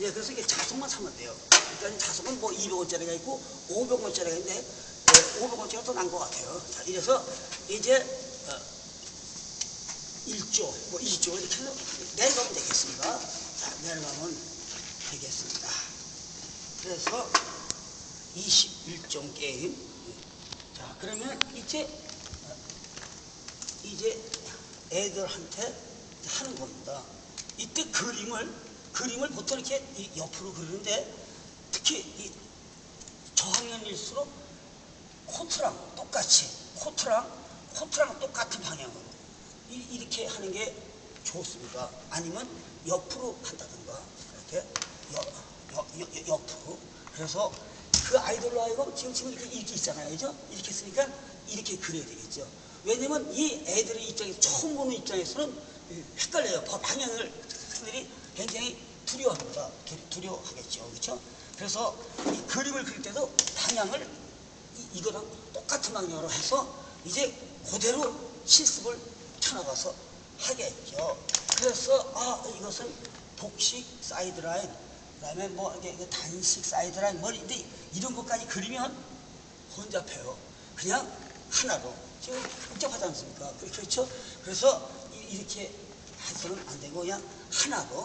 예, 그래서 이게 자석만 사면 돼요. 그러니까 자석은 뭐 200원짜리가 있고 500원짜리가 있는데 예, 500원짜리가 더 난 것 같아요. 자, 이래서 이제 어, 1조, 뭐 2조 이렇게 해서 내려가면 되겠습니다. 자, 내려가면 되겠습니다. 그래서 21종 게임. 자, 그러면 이제 어, 이제 애들한테 하는 겁니다. 이때 그림을 그림을 보통 이렇게 이 옆으로 그리는데 특히 이 저학년일수록 코트랑 똑같이 코트랑 코트랑 똑같은 방향으로 이- 이렇게 하는 게 좋습니다. 아니면 옆으로 한다든가 이렇게 옆, 옆, 옆, 옆으로 그래서 그 아이들로 하여금 지금 지금 이렇게, 이렇게 있잖아요, 그죠? 이렇게 했으니까 이렇게 그려야 되겠죠. 왜냐면 이 애들의 입장에 처음 보는 입장에서는 헷갈려요. 바- 방향을 들이 굉장히 두려워하겠죠, 그렇죠? 그래서 이 그림을 그릴 때도 방향을 이, 이거랑 똑같은 방향으로 해서 이제 그대로 실습을 펴나가서 하겠죠. 그래서 아 이것은 복식 사이드라인, 그다음에 뭐 이게 단식 사이드라인, 뭐 근데 이런 것까지 그리면 혼잡해요. 그냥 하나로 지금 복잡하지 않습니까? 그렇죠? 그래서 이- 이렇게 해서는 안 되고 그냥 하나로.